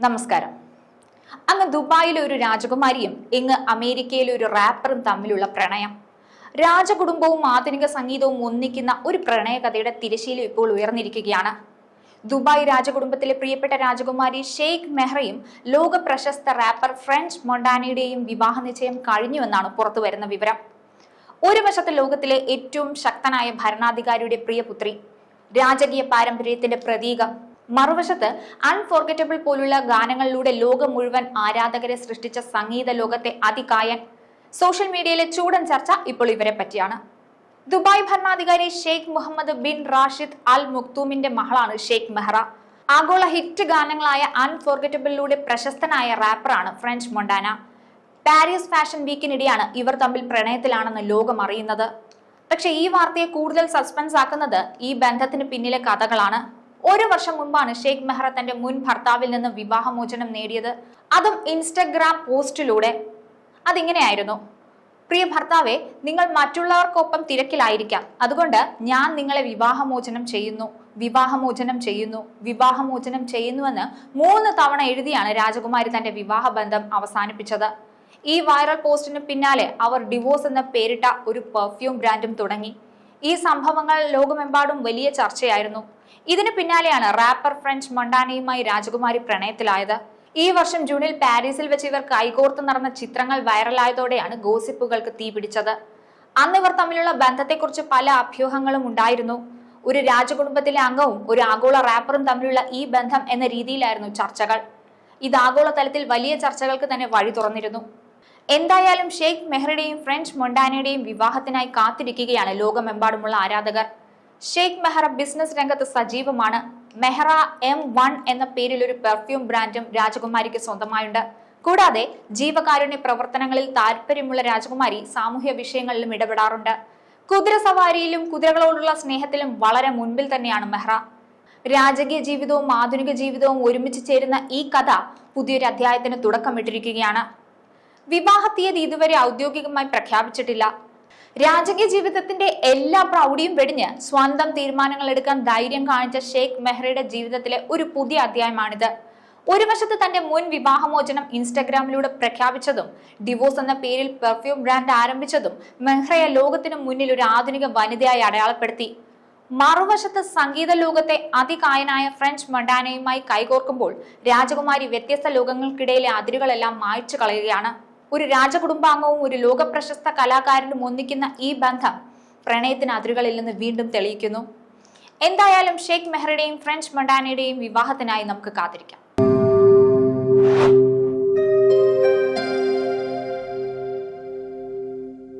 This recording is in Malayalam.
നമസ്കാരം. അങ്ങ് ദുബായിലെ ഒരു രാജകുമാരിയും ഇങ്ങ് അമേരിക്കയിലെ ഒരു റാപ്പറും തമ്മിലുള്ള പ്രണയം. രാജകുടുംബവും ആധുനിക സംഗീതവും ഒന്നിക്കുന്ന ഒരു പ്രണയകഥയുടെ തിരശീലം ഇപ്പോൾ ഉയർന്നിരിക്കുകയാണ്. ദുബായ് രാജകുടുംബത്തിലെ പ്രിയപ്പെട്ട രാജകുമാരി ഷെയ്ഖ് മെഹ്റയും ലോക പ്രശസ്ത റാപ്പർ ഫ്രഞ്ച് മൊണ്ടാനയുടെയും വിവാഹ നിശ്ചയം കഴിഞ്ഞുവെന്നാണ് പുറത്തുവരുന്ന വിവരം. ഒരു വശത്ത് ലോകത്തിലെ ഏറ്റവും ശക്തനായ ഭരണാധികാരിയുടെ പ്രിയപുത്രി രാജകീയ പാരമ്പര്യത്തിന്റെ പ്രതീകം മറുവശത്ത് അൺഫോർഗറ്റബിൾ പോലുള്ള ഗാനങ്ങളിലൂടെ ലോകം മുഴുവൻ ആരാധകരെ സൃഷ്ടിച്ച സംഗീത ലോകത്തെ അതികായൻ. സോഷ്യൽ മീഡിയയിലെ ചൂടൻ ചർച്ച ഇപ്പോൾ ഇവരെ പറ്റിയാണ്. ദുബായ് ഭരണാധികാരി Sheikh Mohammed bin Rashid Al മുക്തൂമിന്റെ മകളാണ് ഷെയ്ഖ് മെഹ്റ. ആഗോള ഹിറ്റ് ഗാനങ്ങളായ അൺഫോർഗറ്റബിളിലൂടെ പ്രശസ്തനായ റാപ്പറാണ് ഫ്രഞ്ച് മൊണ്ടാന. പാരീസ് ഫാഷൻ വീക്കിനിടെയാണ് ഇവർ തമ്മിൽ പ്രണയത്തിലാണെന്ന് ലോകം അറിയുന്നത്. പക്ഷേ ഈ വാർത്തയെ കൂടുതൽ സസ്പെൻസ് ആക്കുന്നത് ഈ ബന്ധത്തിന് പിന്നിലെ കഥകളാണ്. ഒരു വർഷം മുമ്പാണ് ഷെയ്ഖ് മെഹ്റ തന്റെ മുൻ ഭർത്താവിൽ നിന്ന് വിവാഹമോചനം നേടിയത്. അതും ഇൻസ്റ്റഗ്രാം പോസ്റ്റിലൂടെ. അതിങ്ങനെയായിരുന്നു. പ്രിയ ഭർത്താവെ നിങ്ങൾ മറ്റുള്ളവർക്കൊപ്പം തിരക്കിലായിരിക്കാം. അതുകൊണ്ട് ഞാൻ നിങ്ങളെ വിവാഹമോചനം ചെയ്യുന്നു. വിവാഹമോചനം ചെയ്യുന്നു. വിവാഹമോചനം ചെയ്യുന്നുവെന്ന് മൂന്ന് തവണ എഴുതിയാണ് രാജകുമാരി തന്റെ വിവാഹബന്ധം അവസാനിപ്പിച്ചത്. ഈ വൈറൽ പോസ്റ്റിന് പിന്നാലെ അവർ ഡിവോഴ്സ് എന്ന പേരിട്ട ഒരു പെർഫ്യൂം ബ്രാൻഡും തുടങ്ങി. ഈ സംഭവങ്ങൾ ലോകമെമ്പാടും വലിയ ചർച്ചയായിരുന്നു. ഇതിന് പിന്നാലെയാണ് റാപ്പർ ഫ്രഞ്ച് മൊണ്ടാനയുമായി രാജകുമാരി പ്രണയത്തിലായത്. ഈ വർഷം ജൂണിൽ പാരീസിൽ വെച്ച് ഇവർ കൈകോർത്ത് നടന്ന ചിത്രങ്ങൾ വൈറലായതോടെയാണ് ഗോസിപ്പുകൾക്ക് തീ പിടിച്ചത്. അന്ന് ഇവർ തമ്മിലുള്ള ബന്ധത്തെക്കുറിച്ച് പല അഭ്യൂഹങ്ങളും ഉണ്ടായിരുന്നു. ഒരു രാജകുടുംബത്തിലെ അംഗവും ഒരു ആഗോള റാപ്പറും തമ്മിലുള്ള ഈ ബന്ധം എന്ന രീതിയിലായിരുന്നു ചർച്ചകൾ. ഇത് ആഗോള തലത്തിൽ വലിയ ചർച്ചകൾക്ക് തന്നെ വഴി തുറന്നിരുന്നു. എന്തായാലും ഷെയ്ഖ് മെഹ്റയുടെയും ഫ്രഞ്ച് മൊണ്ടാനയുടെയും വിവാഹത്തിനായി കാത്തിരിക്കുകയാണ് ലോകമെമ്പാടുമുള്ള ആരാധകർ. ഷെയ്ഖ് മെഹ്റ ബിസിനസ് രംഗത്ത് സജീവമാണ്. മെഹ്റ എം വൺ എന്ന പേരിൽ ഒരു പെർഫ്യൂം ബ്രാൻഡും രാജകുമാരിക്ക് സ്വന്തമായുണ്ട്. കൂടാതെ ജീവകാരുണ്യ പ്രവർത്തനങ്ങളിൽ താല്പര്യമുള്ള രാജകുമാരി സാമൂഹ്യ വിഷയങ്ങളിലും ഇടപെടാറുണ്ട്. കുതിര സവാരിയിലും കുതിരകളോടുള്ള സ്നേഹത്തിലും വളരെ മുൻപിൽ തന്നെയാണ് മെഹ്റ. രാജകീയ ജീവിതവും ആധുനിക ജീവിതവും ഒരുമിച്ച് ചേരുന്ന ഈ കഥ പുതിയൊരു അധ്യായത്തിന് തുടക്കമിട്ടിരിക്കുകയാണ്. വിവാഹ തീയതി ഇതുവരെ ഔദ്യോഗികമായി പ്രഖ്യാപിച്ചിട്ടില്ല. രാജകീയ ജീവിതത്തിന്റെ എല്ലാ പ്രൗഢിയും വെടിഞ്ഞ് സ്വന്തം തീരുമാനങ്ങൾ എടുക്കാൻ ധൈര്യം കാണിച്ച ഷെയ്ഖ് മെഹ്റയുടെ ജീവിതത്തിലെ ഒരു പുതിയ അധ്യായമാണിത്. ഒരു വശത്ത് തന്റെ മുൻ വിവാഹമോചനം ഇൻസ്റ്റഗ്രാമിലൂടെ പ്രഖ്യാപിച്ചതും ഡിവോഴ്സ് എന്ന പേരിൽ പെർഫ്യൂം ബ്രാൻഡ് ആരംഭിച്ചതും മെഹ്റയെ ലോകത്തിന് മുന്നിൽ ഒരു ആധുനിക വനിതയായി അടയാളപ്പെടുത്തി. മറുവശത്ത് സംഗീത ലോകത്തെ അതികായനായ ഫ്രഞ്ച് മൊണ്ടാനയുമായി കൈകോർക്കുമ്പോൾ രാജകുമാരി വ്യത്യസ്ത ലോകങ്ങൾക്കിടയിലെ അതിരുകളെല്ലാം മായ്ച്ചു കളയുകയാണ്. ഒരു രാജകുടുംബാംഗവും ഒരു ലോകപ്രശസ്ത കലാകാരനും ഒന്നിക്കുന്ന ഈ ബന്ധം പ്രണയത്തിന് അതിരുകളില്ലെന്ന് വീണ്ടും തെളിയിക്കുന്നു. എന്തായാലും ഷെയ്ഖ് മെഹ്റയുടെയും ഫ്രഞ്ച് മൊണ്ടാനയുടെയും വിവാഹത്തിനായി നമുക്ക് കാത്തിരിക്കാം.